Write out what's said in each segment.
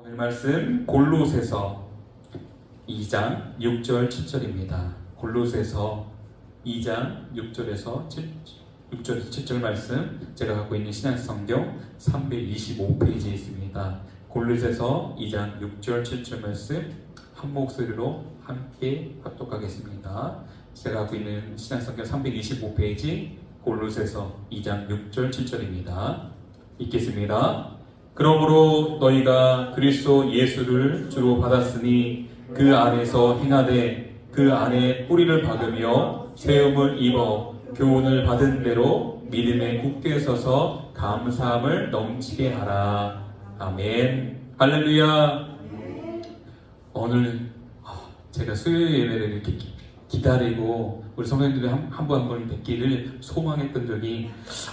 오늘 말씀 골로새서 2장 6절 7절입니다. 골로새서 2장 6절에서 7, 6절에서 7절 말씀 제가 갖고 있는 신약성경 325페이지에 있습니다. 골로새서 2장 6절 7절 말씀 한 목소리로 함께 합독하겠습니다. 제가 갖고 있는 신약성경 325페이지 골로새서 2장 6절 7절입니다. 읽겠습니다. 그러므로 너희가 그리스도 예수를 주로 받았으니 그 안에서 행하되 그 안에 뿌리를 박으며 세움을 입어 교훈을 받은 대로 믿음에 굳게 서서 감사함을 넘치게 하라. 아멘. 할렐루야. 오늘 아, 제가 수요일 예배를 이렇게 기- 기다리고 우리 성도님들이 한번 한 번 뵙기를 소망했던 적이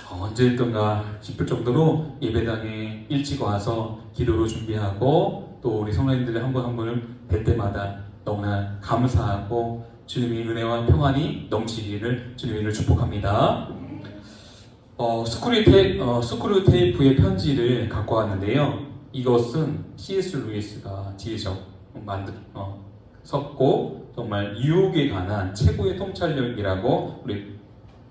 언제였던가 싶을 정도로 예배당에 일찍 와서 기도로 준비하고 또 우리 성도님들이 한 번 한 번을 뵐 때마다 너무나 감사하고 주님의 은혜와 평안이 넘치기를 주님을 축복합니다. 어, 스크루테이프, 어, 스크루테이프의 편지를 갖고 왔는데요. 이것은 C.S. 루이스가 지으셔 만들 어, 섰고 정말 유혹에 관한 최고의 통찰력이라고 우리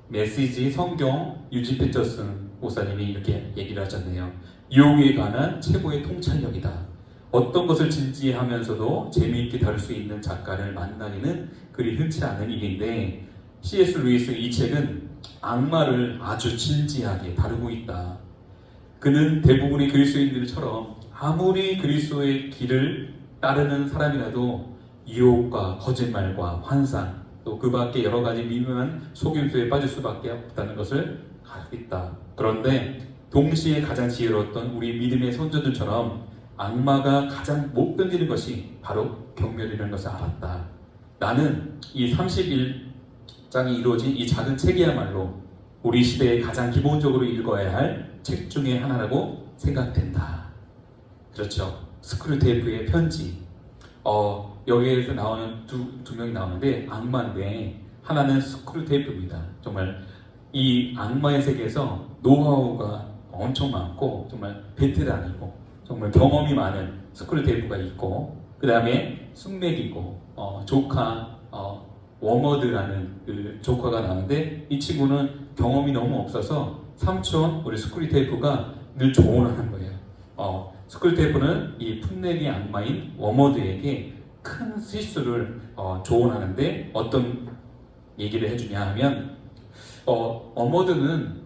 메시지 성경 유지 피터슨 목사님이 이렇게 얘기를 하셨네요. 유혹에 관한 최고의 통찰력이다. 어떤 것을 진지하면서도 재미있게 다룰 수 있는 작가를 만나기는 그리 흔치 않은 일인데 C.S. 루이스 이 책은 악마를 아주 진지하게 다루고 있다. 그는 대부분의 그리스도인들처럼 아무리 그리스도의 길을 따르는 사람이라도 유혹과 거짓말과 환상 또 그 밖에 여러 가지 미묘한 속임수에 빠질 수밖에 없다는 것을 알고 있다. 그런데 동시에 가장 지혜로웠던 우리 믿음의 선조들처럼 악마가 가장 못 견디는 것이 바로 경멸이라는 것을 알았다. 나는 이 31장이 이루어진 이 작은 책이야말로 우리 시대에 가장 기본적으로 읽어야 할 책 중에 하나라고 생각된다. 그렇죠. 스크루테이프의 편지. 어, 여기에서 나오는 두, 두 명이 나오는데 악마인데 하나는 스크루테이프입니다. 정말 이 악마의 세계에서 노하우가 엄청 많고 정말 베테랑이고 정말 경험이 많은 스크루테이프가 있고 그 다음에 숙맥이고 어, 조카 어, 워머드라는 그 조카가 나오는데 이 친구는 경험이 너무 없어서 삼촌 우리 스크루테이프가 늘 조언하는 거예요. 어, 스쿨테이프는 이 풋내기 악마인 워머드에게 큰 실수를 어, 조언하는데 어떤 얘기를 해주냐 하면 어, 워머드는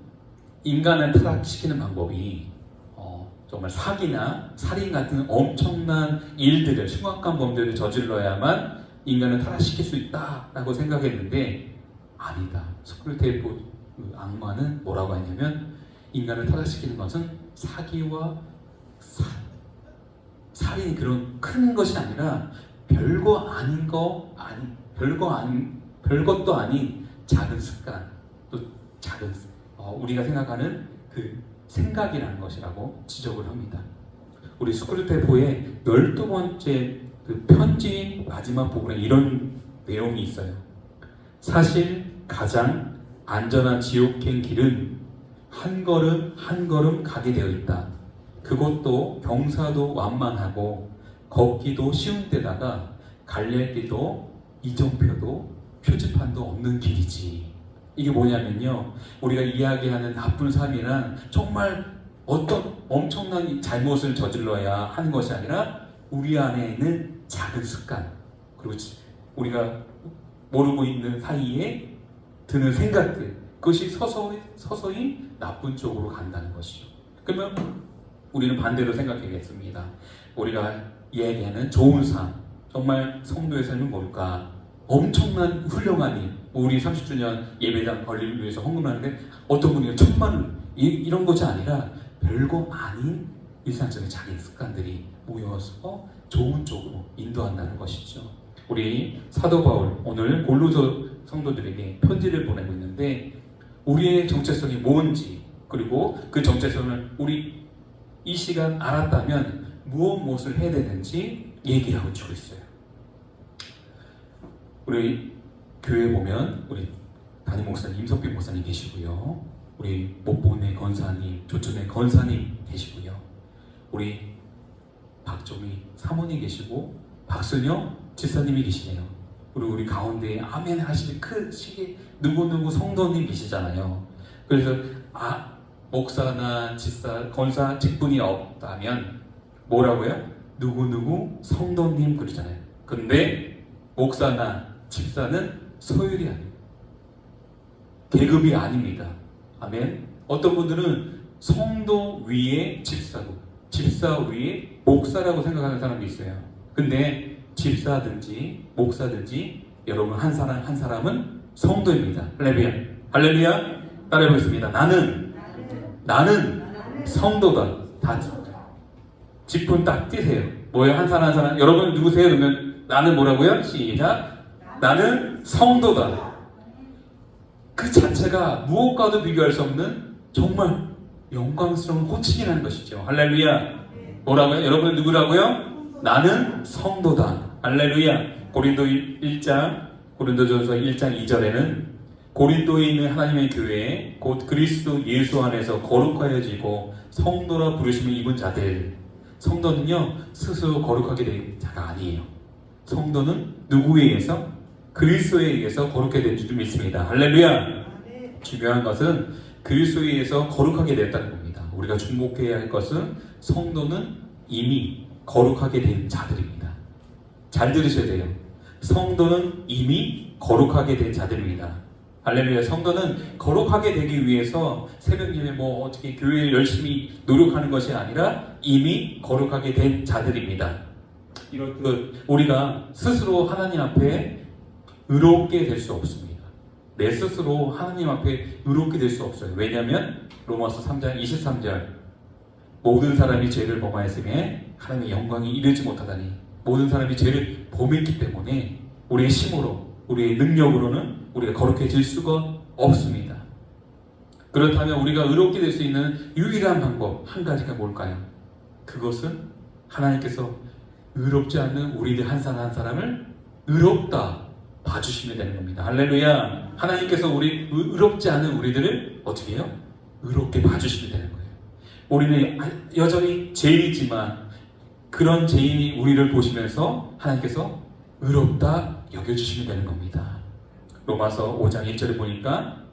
인간을 타락시키는 방법이 어, 정말 사기나 살인 같은 엄청난 일들을 심각한 범죄를 저질러야만 인간을 타락시킬 수 있다라고 생각했는데 아니다. 스쿨테이프 그 악마는 뭐라고 하냐면 인간을 타락시키는 것은 사기와 사, 살인 그런 큰 것이 아니라 별거 아닌 거 아니 별거 아닌 별것도 아닌 작은 습관 또 작은 어, 우리가 생각하는 그 생각이라는 것이라고 지적을 합니다. 우리 스크루테포의 12번째 그 편지 마지막 부분에 이런 내용이 있어요. 사실 가장 안전한 지옥행 길은 한 걸음 한 걸음 가게 되어 있다. 그것도 경사도 완만하고 걷기도 쉬운 데다가 갈래길도 이정표도 표지판도 없는 길이지. 이게 뭐냐면요. 우리가 이야기하는 나쁜 삶이란 정말 어떤 엄청난 잘못을 저질러야 하는 것이 아니라 우리 안에 있는 작은 습관 그리고 우리가 모르고 있는 사이에 드는 생각들 그것이 서서히 서서히 나쁜 쪽으로 간다는 것이죠. 그러면 우리는 반대로 생각하겠습니다. 우리가 이야기하는 좋은 삶, 정말 성도의 삶은 뭘까? 엄청난 훌륭한 일, 뭐 우리 30주년 예배당 관리를 위해서 헌금하는데 어떤 분이 천만 원 이, 이런 것이 아니라 별거 아닌 일상적인 작은 습관들이 모여서 좋은 쪽으로 인도한다는 것이죠. 우리 사도 바울 오늘 골로서 성도들에게 편지를 보내고 있는데 우리의 정체성이 뭔지 그리고 그 정체성을 우리 이 시간 알았다면 무엇 무엇을 해야 되는지 얘기하고 주고 있어요. 우리 교회 보면 우리 담임 목사님 임석빈 목사님 계시고요. 우리 목본의 건사님, 조천의 건사님 계시고요. 우리 박 박종희 사모님 계시고 박순영 집사님이 계시네요. 그리고 우리 가운데에 아멘 하시는 큰 시계 누구누구 성도님 계시잖아요. 그래서 아 목사나 집사 권사 직분이 없다면 뭐라고요? 누구누구 성도님 그러잖아요. 근데 목사나 집사는 소율이 아니에요. 계급이 아닙니다. 아멘. 어떤 분들은 성도 위에 집사고 집사 위에 목사라고 생각하는 사람도 있어요. 근데 집사든지 목사든지 여러분 한 사람 한 사람은 성도입니다. 할렐루야. 할렐루야. 따라해 보겠습니다. 나는 나는 성도다. 다 직분 딱 띄세요. 뭐예요? 한 사람 한 사람. 여러분 누구세요? 그러면 나는 뭐라고요? 시작. 나는 성도다. 그 자체가 무엇과도 비교할 수 없는 정말 영광스러운 호칭이라는 것이죠. 할렐루야. 뭐라고요? 여러분 누구라고요? 나는 성도다. 할렐루야. 고린도 1장, 고린도전서 1장 2절에는 고린도에 있는 하나님의 교회에 곧 그리스도 예수 안에서 거룩하여지고 성도라 부르심을 입은 자들. 성도는요 스스로 거룩하게 된 자가 아니에요. 성도는 누구에 의해서? 그리스도에 의해서 거룩하게 된줄 믿습니다. 할렐루야. 중요한 것은 그리스도에 의해서 거룩하게 됐다는 겁니다. 우리가 주목해야 할 것은 성도는 이미 거룩하게 된 자들입니다. 잘 들으셔야 돼요. 성도는 이미 거룩하게 된 자들입니다. 할렐루야. 성도는 거룩하게 되기 위해서 새벽 예배 뭐 어떻게 교회에 열심히 노력하는 것이 아니라 이미 거룩하게 된 자들입니다. 이런 그 우리가 스스로 하나님 앞에 의롭게 될 수 없습니다. 내 스스로 하나님 앞에 의롭게 될 수 없어요. 왜냐하면 로마서 3장 23절 모든 사람이 죄를 범하였음에 하나님의 영광이 이르지 못하다니 모든 사람이 죄를 범했기 때문에 우리의 힘으로 우리의 능력으로는 우리가 거룩해질 수가 없습니다. 그렇다면 우리가 의롭게 될 수 있는 유일한 방법 한 가지가 뭘까요? 그것은 하나님께서 의롭지 않는 우리들 한 사람 한 사람을 의롭다 봐주시면 되는 겁니다. 할렐루야. 하나님께서 우리 의롭지 않은 우리들을 어떻게 해요? 의롭게 봐주시면 되는 거예요. 우리는 여전히 죄인이지만 그런 죄인이 우리를 보시면서 하나님께서 의롭다 여겨주시면 되는 겁니다. 로마서 5장 1절에 보니까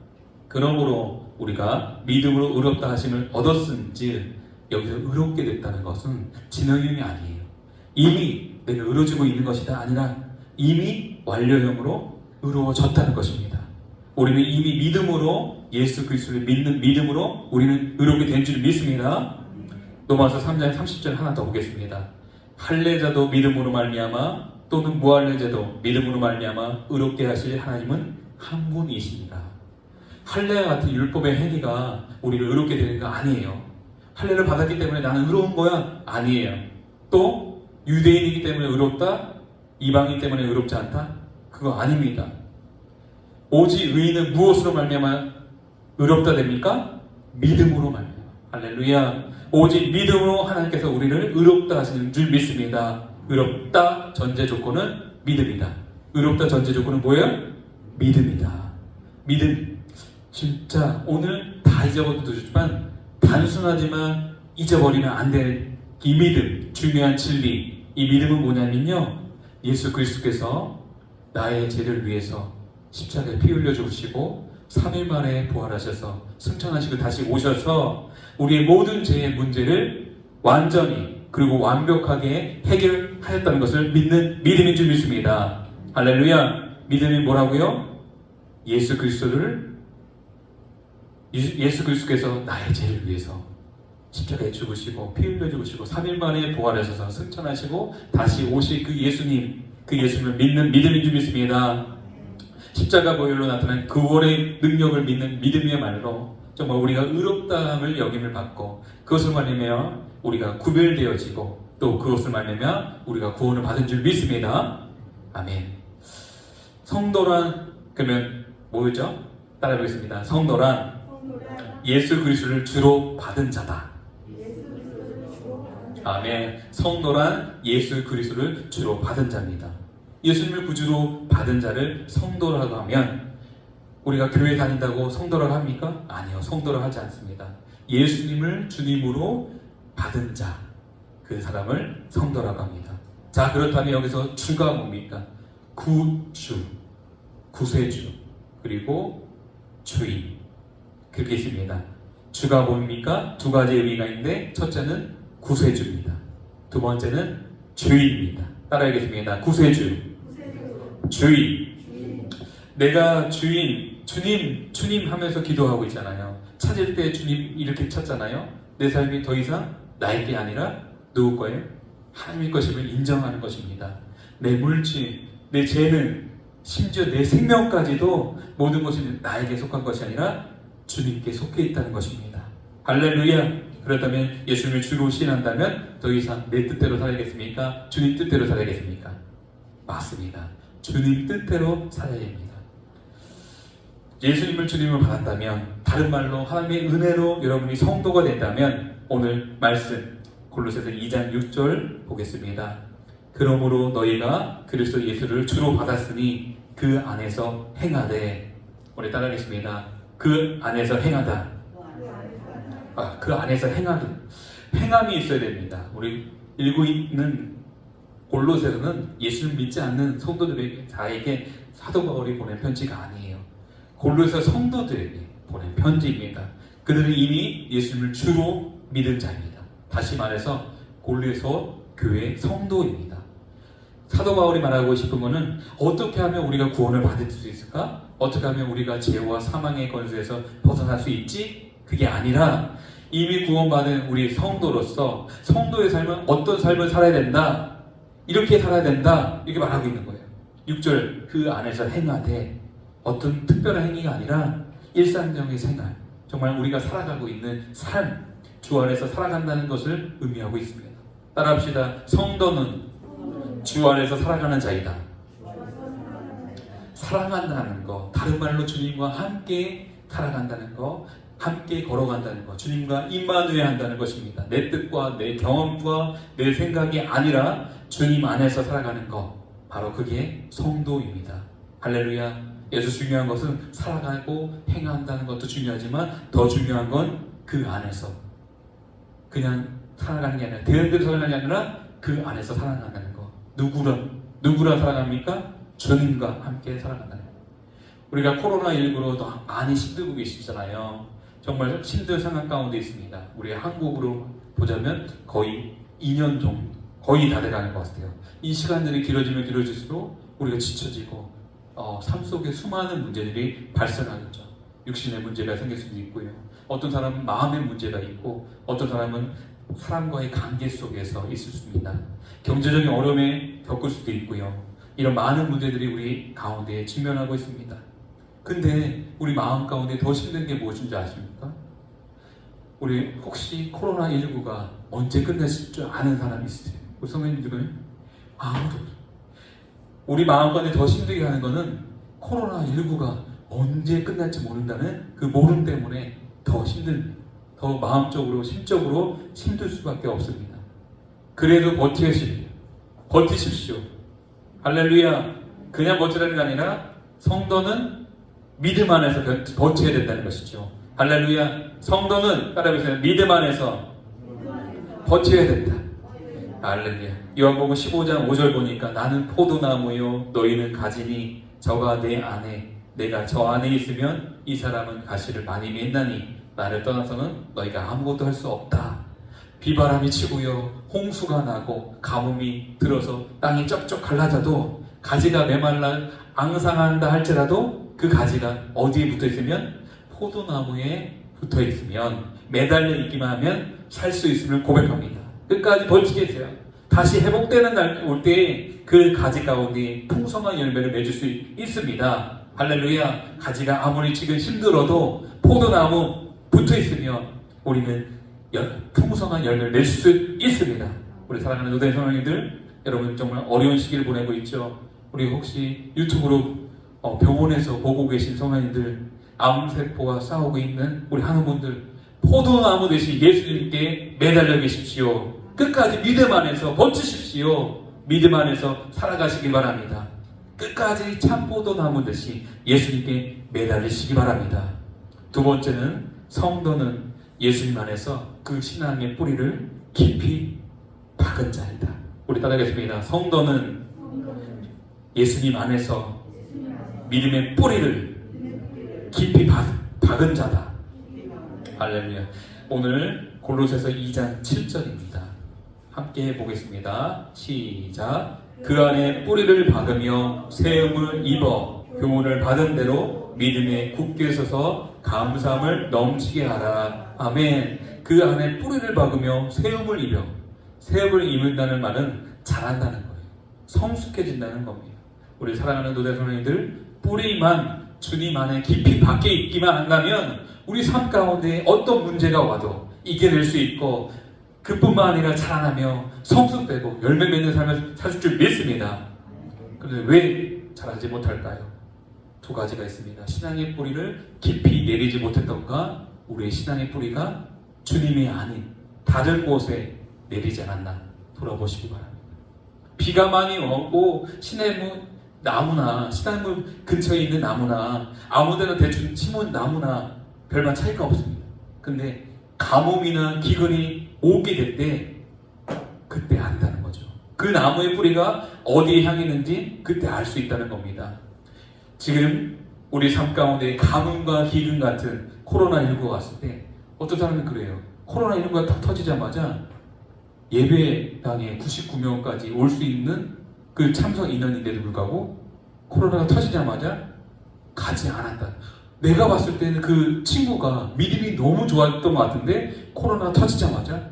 그러므로 우리가 믿음으로 의롭다 하심을 얻었은지 여기서 의롭게 됐다는 것은 진행형이 아니에요. 이미 내가 의로워지고 있는 것이 다 아니라 이미 완료형으로 의로워졌다는 것입니다. 우리는 이미 믿음으로 예수 그리스도를 믿는 믿음으로 우리는 의롭게 된 줄 믿습니다. 로마서 3장 30절 하나 더 보겠습니다. 할례자도 믿음으로 말미암아 또는 무할례자도 믿음으로 말미암아 의롭게 하실 하나님은 한 분이십니다. 할례와 같은 율법의 행위가 우리를 의롭게 되는 거 아니에요. 할례를 받았기 때문에 나는 의로운 거야? 아니에요. 또 유대인이기 때문에 의롭다? 이방인 때문에 의롭지 않다? 그거 아닙니다. 오직 의인은 무엇으로 말미암아 의롭다 됩니까? 믿음으로 말미암아. 할렐루야. 오직 믿음으로 하나님께서 우리를 의롭다 하시는 줄 믿습니다. 의롭다 전제 조건은 믿음이다. 의롭다 전제 조건은 뭐예요? 믿음이다. 믿음. 진짜 오늘 다 잊어버려도 좋지만 단순하지만 잊어버리면 안 될 이 믿음, 중요한 진리. 이 믿음은 뭐냐면요. 예수 그리스도께서 나의 죄를 위해서 십자가에 피 흘려 주시고 3일 만에 부활하셔서 승천하시고 다시 오셔서 우리의 모든 죄의 문제를 완전히 그리고 완벽하게 해결하였다는 것을 믿는 믿음인 줄 믿습니다. 할렐루야. 믿음이 뭐라고요? 예수 그리스도를 예수 그리스도께서 나의 죄를 위해서 십자가에 죽으시고 피 흘려 죽으시고 3일 만에 부활하셔서 승천하시고 다시 오실 그 예수님 그 예수님을 믿는 믿음인 줄 믿습니다. 십자가 보혈로 나타난 그월의 능력을 믿는 믿음의 말로 정말 우리가 의롭다함을 여김을 받고 그것을 말하며 우리가 구별되어지고 또 그것을 말하며 우리가 구원을 받은 줄 믿습니다. 아멘. 성도란 그러면 뭐였죠? 따라해 보겠습니다. 성도란 예수 그리스도를 주로 받은 자다. 아멘. 성도란 예수 그리스도를 주로 받은 자입니다. 예수님을 구주로 받은 자를 성도라고 하면 우리가 교회 다닌다고 성도라고 합니까? 아니요. 성도라고 하지 않습니다. 예수님을 주님으로 받은 자. 그 사람을 성도라고 합니다. 자, 그렇다면 여기서 주가 뭡니까? 구주, 구세주, 그리고 주인. 있습니다. 주가 뭡니까? 두 가지 의미가 있는데, 첫째는 구세주입니다. 두 번째는 주인입니다. 따라하겠습니다. 구세주, 주인. 내가 주인, 주님, 주님 하면서 기도하고 있잖아요. 찾을 때 주님 이렇게 찾잖아요. 내 삶이 더 이상 나의 게 아니라 누구 거예요? 하나님의 것임을 인정하는 것입니다. 내 물질, 내 재능, 심지어 내 생명까지도 모든 것이 나에게 속한 것이 아니라 주님께 속해 있다는 것입니다. 할렐루야! 그렇다면 예수님을 주로 신한다면 더 이상 내 뜻대로 살아야겠습니까? 주님 뜻대로 살아야겠습니까? 맞습니다. 주님 뜻대로 살아야 됩니다. 예수님을 주님을 받았다면 다른 말로 하나님의 은혜로 여러분이 성도가 된다면 오늘 말씀 골로새서 2장 6절 보겠습니다. 그러므로 너희가 그리스도 예수를 주로 받았으니 그 안에서 행하되 우리 따라하겠습니다. 그 안에서 행하다. 아, 그 안에서 행하다. 행함이 있어야 됩니다. 우리 읽고 있는 골로새서는 예수를 믿지 않는 성도들에게 자에게 사도 바울이 보낸 편지가 아니에요. 골로새 성도들에게 보낸 편지입니다. 그들은 이미 예수님을 주로 믿은 자입니다. 다시 말해서 골로새 교회 성도입니다. 사도 바울이 말하고 싶은 것은 어떻게 하면 우리가 구원을 받을 수 있을까? 어떻게 하면 우리가 죄와 사망의 권세에서 벗어날 수 있지? 그게 아니라 이미 구원받은 우리 성도로서 성도의 삶은 어떤 삶을 살아야 된다. 이렇게 살아야 된다. 이렇게 말하고 있는 거예요. 6절 그 안에서 행하되 어떤 특별한 행위가 아니라 일상적인 생활 정말 우리가 살아가고 있는 삶 주 안에서 살아간다는 것을 의미하고 있습니다. 따라합시다. 성도는 주 안에서 살아가는 자이다. 사랑한다는 거, 다른 말로 주님과 함께 살아간다는 거, 함께 걸어간다는 거, 주님과 임마누에 한다는 것입니다. 내 뜻과 내 경험과 내 생각이 아니라 주님 안에서 살아가는 거, 바로 그게 성도입니다. 할렐루야. 예수 중요한 것은 살아가고 행한다는 것도 중요하지만 더 중요한 건 그 안에서 그냥 살아가는 게 아니라 대대로 살아가는 게 아니라 그 안에서 살아간다는 거. 누구랑 누구랑 살아갑니까? 주님과 함께 살아간다는 거. 우리가 코로나 19로 더 많이 힘들고 계시잖아요. 정말 힘든 상황 가운데 있습니다. 우리 한국으로 보자면 거의 2년 정도 거의 다 돼가는 것 같아요. 이 시간들이 길어지면 길어질수록 우리가 지쳐지고 어, 삶 속에 수많은 문제들이 발생하겠죠. 육신의 문제가 생길 수도 있고요. 어떤 사람은 마음의 문제가 있고 어떤 사람은 사람과의 관계 속에서 있을 수 있습니다. 경제적인 어려움에 겪을 수도 있고요. 이런 많은 문제들이 우리 가운데 직면하고 있습니다. 근데 우리 마음 가운데 더 힘든 게 무엇인지 아십니까? 우리 혹시 코로나19가 언제 끝났을 줄 아는 사람 있으세요? 우리 성도님들은 아무도. 우리 마음 가운데 더 힘들게 하는 거는 코로나19가 언제 끝날지 모른다는 그 모름 때문에 더 힘든, 더 마음적으로, 심적으로 힘들 수밖에 없습니다. 그래도 버티십시오. 버티십시오. 할렐루야. 그냥 버티라는 게 아니라 성도는 믿음 안에서 버텨야 된다는 것이죠. 할렐루야. 성도는 따라해보세요. 믿음 안에서 버텨야 된다. 할렐루야. 요한복음 15장 5절 보니까 나는 포도나무요 너희는 가지니 저가 내 안에 내가 저 안에 있으면 이 사람은 가시를 많이 맺나니 나를 떠나서는 너희가 아무것도 할 수 없다. 비바람이 치고요 홍수가 나고 가뭄이 들어서 땅이 쩍쩍 갈라져도 가지가 메말라 앙상한다 할지라도 그 가지가 어디에 붙어 있으면 포도나무에 붙어 있으면 매달려 있기만 하면 살 수 있음을 고백합니다. 끝까지 버티겠어요. 다시 회복되는 날 올 때 그 가지 가운데 풍성한 열매를 맺을 수 있습니다. 할렐루야. 가지가 아무리 지금 힘들어도 포도나무 붙어 있으면 우리는 열, 풍성한 열매를 낼 수 있습니다. 우리 사랑하는 노대 성령님들 여러분 정말 어려운 시기를 보내고 있죠. 우리 혹시 유튜브로 어, 병원에서 보고 계신 성령님들 암세포와 싸우고 있는 우리 하나분들 포도나무 대신 예수님께 매달려 계십시오. 끝까지 믿음 안에서 버티십시오. 믿음 안에서 살아가시기 바랍니다. 끝까지 참포도나무 듯이 예수님께 매달리시기 바랍니다. 두 번째는 성도는 예수님 안에서 그 신앙의 뿌리를 깊이 박은 자이다. 우리 따라하겠습니다. 성도는 예수님 안에서 믿음의 뿌리를 깊이 박, 박은 자다. 할렐루야. 오늘 골로새서 2장 7절입니다. 함께 해보겠습니다. 시작. 그 안에 뿌리를 박으며 세움을 입어 교훈을 받은 대로 믿음에 굳게 서서 감사함을 넘치게 하라. 아멘. 그 안에 뿌리를 박으며 세움을 입어 세움을 입는다는 말은 자란다는 거예요. 성숙해진다는 겁니다. 우리 사랑하는 노대 선생님들 뿌리만 주님 안에 깊이 박혀 있기만 한다면 우리 삶 가운데 어떤 문제가 와도 이겨낼 수 있고 그뿐만 아니라 자라나며 성숙되고 열매 맺는 삶을 살줄 믿습니다. 그런데 왜 자라지 못할까요? 두 가지가 있습니다. 신앙의 뿌리를 깊이 내리지 못했던가 우리의 신앙의 뿌리가 주님이 아닌 다른 곳에 내리지 않았나 돌아보시기 바랍니다. 비가 많이 오고 시냇물 나무나 시냇물 근처에 있는 나무나 아무데나 대충 심은 나무나 별반 차이가 없습니다. 근데 가뭄이나 기근이 오게 될 때 그때 안다는 거죠. 그 나무의 뿌리가 어디에 향했는지 그때 알 수 있다는 겁니다. 지금 우리 삶 가운데 가뭄과 기근 같은 코로나19가 왔을 때 어떤 사람은 그래요. 코로나19가 딱 터지자마자 예배당에 99명까지 올 수 있는 그 참석 인원인데도 불구하고 코로나가 터지자마자 가지 않았다. 내가 봤을 때는 그 친구가 믿음이 너무 좋았던 것 같은데 코로나 터지자마자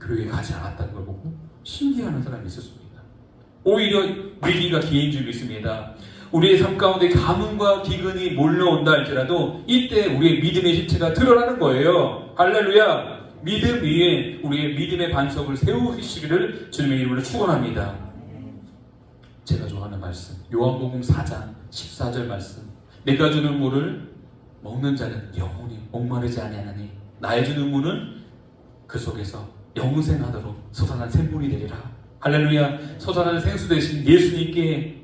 교회에 가지 않았다는 걸 보고 신기해하는 사람이 있었습니다. 오히려 위기가 기회인 줄 믿습니다. 우리의 삶 가운데 가뭄과 기근이 몰려온다 할지라도 이때 우리의 믿음의 실체가 드러나는 거예요. 할렐루야! 믿음 위에 우리의 믿음의 반석을 세우시기를 주님의 이름으로 축원합니다. 제가 좋아하는 말씀 요한복음 4장 14절 말씀 내가 주는 물을 먹는 자는 영원히 목마르지 아니하나니 나의 주는 물은 그 속에서 영생하도록 솟아난 샘물이 되리라 할렐루야 솟아나는 생수 대신 예수님께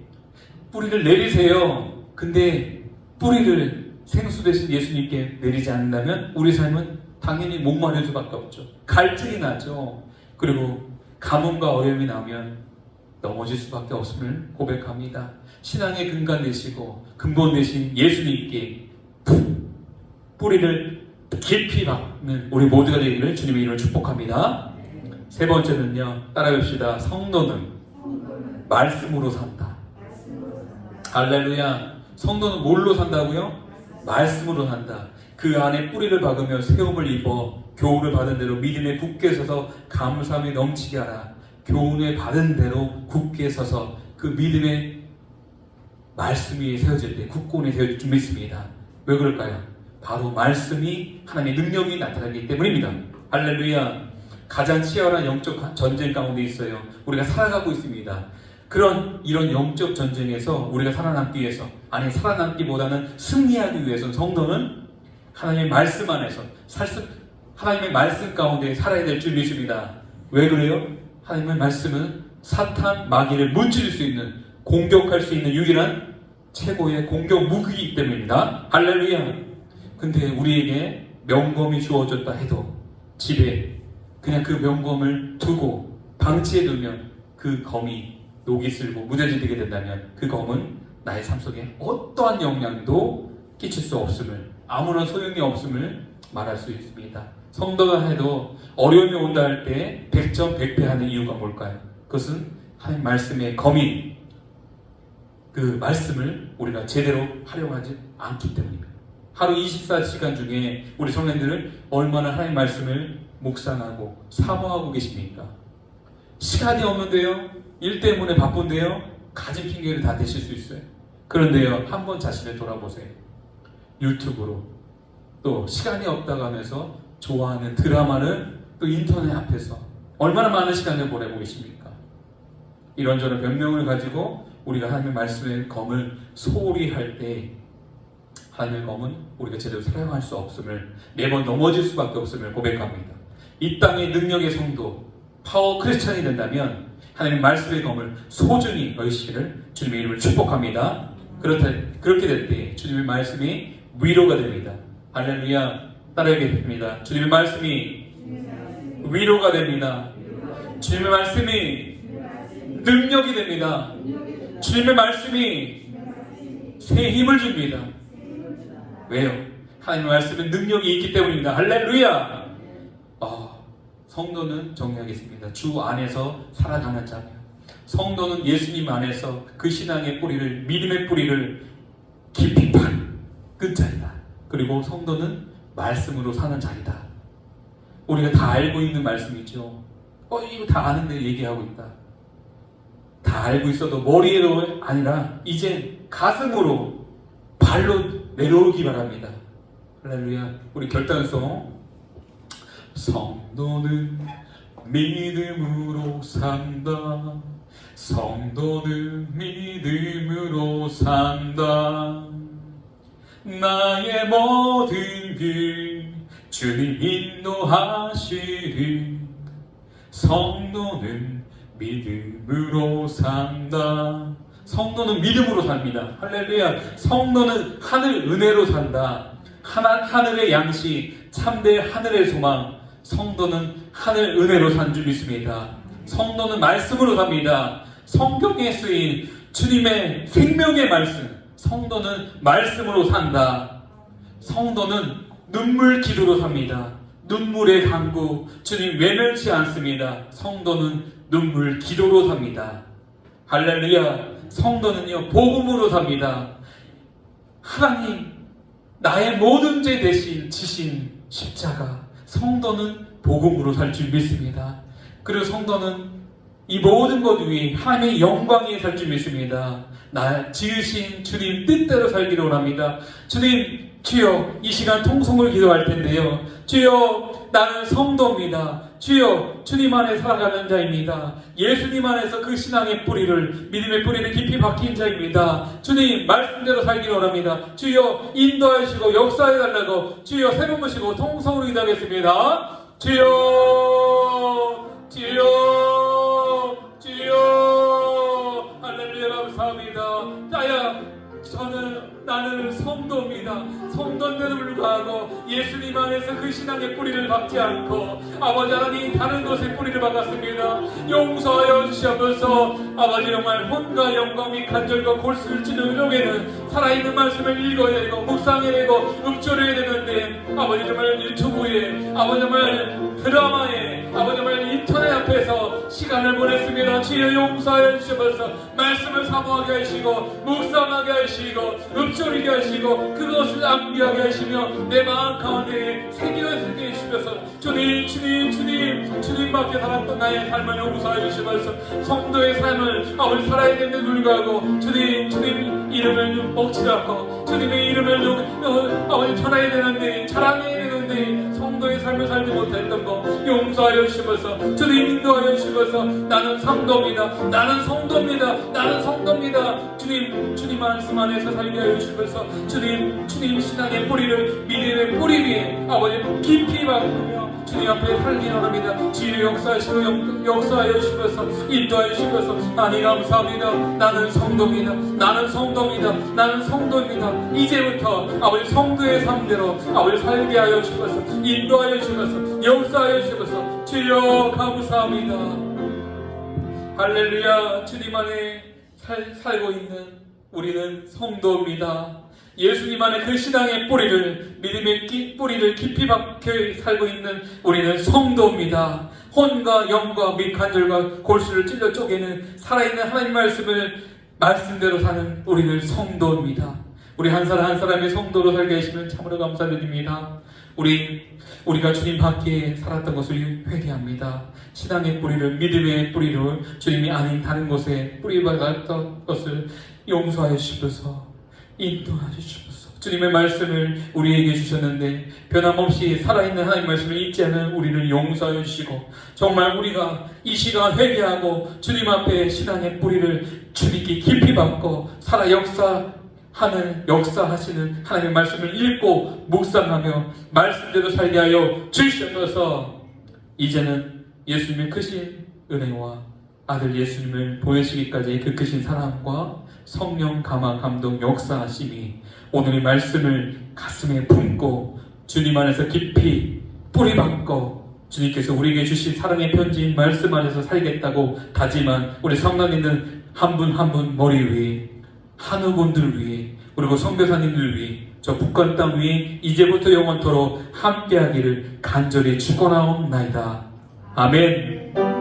뿌리를 내리세요 근데 뿌리를 생수 대신 예수님께 내리지 않는다면 우리 삶은 당연히 목마를 수밖에 없죠 갈증이 나죠 그리고 가뭄과 어려움이 나오면 넘어질 수밖에 없음을 고백합니다. 신앙의 근간 되시고 근본 되신 예수님께 뿌리를 깊이 박는 우리 모두가 되기를 주님의 이름을 축복합니다. 세 번째는요. 따라합시다. 성도는 말씀으로 산다. 할렐루야. 성도는 뭘로 산다고요? 말씀으로 산다. 그 안에 뿌리를 박으며 세움을 입어 교훈을 받은 대로 믿음에 굳게 서서 감사함이 넘치게 하라. 교훈을 받은 대로 굳게 서서 그 믿음의 말씀이 세워질 때 굳건히 세워질 줄 믿습니다. 왜 그럴까요? 바로 말씀이 하나님의 능력이 나타나기 때문입니다. 할렐루야. 가장 치열한 영적 전쟁 가운데 있어요. 우리가 살아가고 있습니다. 그런 이런 영적 전쟁에서 우리가 살아남기 위해서 아니 살아남기보다는 승리하기 위해서 성도는 하나님의 말씀 안에서 살 수, 하나님의 말씀 가운데 살아야 될 줄 믿습니다. 왜 그래요? 하나님의 말씀은 사탄 마귀를 무찌를 수 있는 공격할 수 있는 유일한 최고의 공격 무기이기 때문입니다. 할렐루야. 근데 우리에게 명검이 주어졌다 해도 집에 그냥 그 명검을 두고 방치해 두면 그 검이 녹이 슬고 무뎌지게 된다면 그 검은 나의 삶 속에 어떠한 영향도 끼칠 수 없음을 아무런 소용이 없음을 말할 수 있습니다. 성도가 해도 어려움이 온다 할때 백전백패하는 이유가 뭘까요? 그것은 하나님 말씀의 검이 그 말씀을 우리가 제대로 활용하지 않기 때문입니다. 하루 24시간 중에 우리 성도님들은 얼마나 하나님 말씀을 묵상하고 사모하고 계십니까? 시간이 없는데요? 일 때문에 바쁜데요? 가진 핑계를 다 대실 수 있어요. 그런데요, 한번 자신을 돌아보세요. 유튜브로 또 시간이 없다고 하면서 좋아하는 드라마를 또 인터넷 앞에서 얼마나 많은 시간을 보내고 계십니까? 이런저런 변명을 가지고 우리가 하나님의 말씀의 검을 소홀히 할 때 하나님의 검은 우리가 제대로 사용할 수 없음을 매번 넘어질 수밖에 없음을 고백합니다. 이 땅의 능력의 성도 파워 크리스천이 된다면 하나님 말씀의 검을 소중히 여시기를 주님의 이름을 축복합니다. 그렇다 그렇게 될 때 주님의 말씀이 위로가 됩니다. 할렐루야 따라하겠습니다. 주님의 말씀이 위로가 됩니다. 주님의 말씀이 능력이 됩니다. 주님의 말씀이 새 힘을 줍니다. 왜요? 하나님의 말씀은 능력이 있기 때문입니다. 할렐루야! 아, 성도는 정리하겠습니다. 주 안에서 살아가는 자며 성도는 예수님 안에서 그 신앙의 뿌리를 믿음의 뿌리를 깊이 박은 자이다. 그리고 성도는 말씀으로 사는 자이다. 우리가 다 알고 있는 말씀이죠. 어, 이거 다 아는데 얘기하고 있다. 다 알고 있어도 머리로 아니라 이제 가슴으로 발로 내려오기 바랍니다. 할렐루야. 우리 결단성 성 도는 믿음으로 산다. 성도는 믿음으로 산다. 나의 모든 길 주님 인도하시리 성도는 믿음으로 산다. 성도는 믿음으로 삽니다. 할렐루야. 성도는 하늘 은혜로 산다. 하나, 하늘의 양식, 참된 하늘의 소망. 성도는 하늘 은혜로 산 줄 믿습니다. 성도는 말씀으로 삽니다. 성경에 쓰인 주님의 생명의 말씀. 성도는 말씀으로 산다. 성도는 눈물 기도로 삽니다. 눈물의 강구, 주님 외면치 않습니다. 성도는 눈물 기도로 삽니다. 할렐루야. 성도는요, 복음으로 삽니다. 하나님, 나의 모든 죄 대신 지신 십자가. 성도는 복음으로 살 줄 믿습니다. 그리고 성도는 이 모든 것 위에 하나님의 영광 위에 살 줄 믿습니다. 나 지으신 주님 뜻대로 살기를 원합니다. 주님, 주여 이 시간 통성을 기도할 텐데요. 주여 나는 성도입니다. 주여 주님 안에 살아가는 자입니다. 예수님 안에서 그 신앙의 뿌리를 믿음의 뿌리를 깊이 박힌 자입니다. 주님 말씀대로 살기를 원합니다. 주여 인도하시고 역사해 달라고 주여 새로운 것이고 통성으로 기도하겠습니다. 주여 주여 주여 할렐루야 감사합니다. 나야 저는 나는 성도입니다. 성도인데도 불구하고 예수님 안에서 그 신앙의 뿌리를 박지 않고 아버지 하나님 다른 것에 뿌리를 박았습니다. 용서하여 주시옵소서 아버지 정말 혼과 영광 및 간절과 골수를 찌는 의록에는 살아있는 말씀을 읽어야 되고 묵상해야 되고 읊조려야 되는데 아버지 정말 유튜브에 아버지 정말 드라마에 아버지 정말 인터넷 앞에서 시간을 보냈습니다. 주여 용서하여 주시옵소서 말씀을 사모하게 하시고 묵상하게 하시고 읊조리게 하시고 그것을 낭비하게 하시며 내 마음 가운데 새겨쓰게 해주셔서 주님 주님 주님 주님밖에 살았던 나의 삶을 용서하여 주시면서 성도의 삶을 살아야 되는 불구하고 주님 주님 이름을 먹지 않고 주님의 이름을 좀, 어, 아버지 전해야 되는데 자랑해야 되는데 성도의 삶을 살지 못했던 거 용서하여 주시면서 주님 인도하여 주시면서 나는 성도입니다. 나는 성도입니다. 나는 성도입니다. 주님 주님 말씀 안에서 살게 하여 주시면서 주님 주님 신앙의 뿌리를 믿음의 뿌리 위에 아버지 깊이 박으며 주님 앞에 원합니다. 주의 역사하시고 역- 역사하여 주시면서. 인도하여 주시면서. 아니 감사합니다. 나는 성도입니다. 나는 성도입니다. 나는 성도입니다. 이제부터 아버지 성도의 삶대로 아버지 살게 하여 주시면서. 인도하여 주시면서. 역사하여 주시면서. 주여 감사합니다. 할렐루야. 주님 안에 살, 살고 있는 우리는 성도입니다. 예수님 안에 그 신앙의 뿌리를 믿음의 끼- 뿌리를 깊이 박혀 살고 있는 우리는 성도입니다. 혼과 영과 및 간절과 골수를 찔러 쪼개는 살아있는 하나님 말씀을 말씀대로 사는 우리는 성도입니다. 우리 한 사람 한 사람의 성도로 살게 하시면 참으로 감사드립니다. 우리 우리가 주님 밖에 살았던 것을 회개합니다. 신앙의 뿌리를 믿음의 뿌리를 주님이 아닌 다른 곳에 뿌리 박았던 것을 용서하여 주시옵소서 인도하여 주시옵소서. 주님의 말씀을 우리에게 주셨는데 변함없이 살아있는 하나님 말씀을 잊지 않은 우리를 용서하여 주시고 정말 우리가 이 시간 회개하고 주님 앞에 신앙의 뿌리를 주님께 깊이 받고 살아 역사 하는 역사하시는 하나님의 말씀을 읽고 묵상하며 말씀대로 살게 하여 주시옵소서. 이제는 예수님의 크신 은혜와 아들 예수님을 보내시기까지의 그 크신 사랑과 성령 감화 감동 역사하심이 오늘의 말씀을 가슴에 품고 주님 안에서 깊이 뿌리박고 주님께서 우리에게 주신 사랑의 편지인 말씀 안에서 살겠다고 다짐한 우리 성당 있는 한 분 한 분 머리 위에 한우분들 위해 그리고 선교사님들 위해 저 북한 땅 위에 이제부터 영원토록 함께하기를 간절히 축원하옵나이다. 아멘.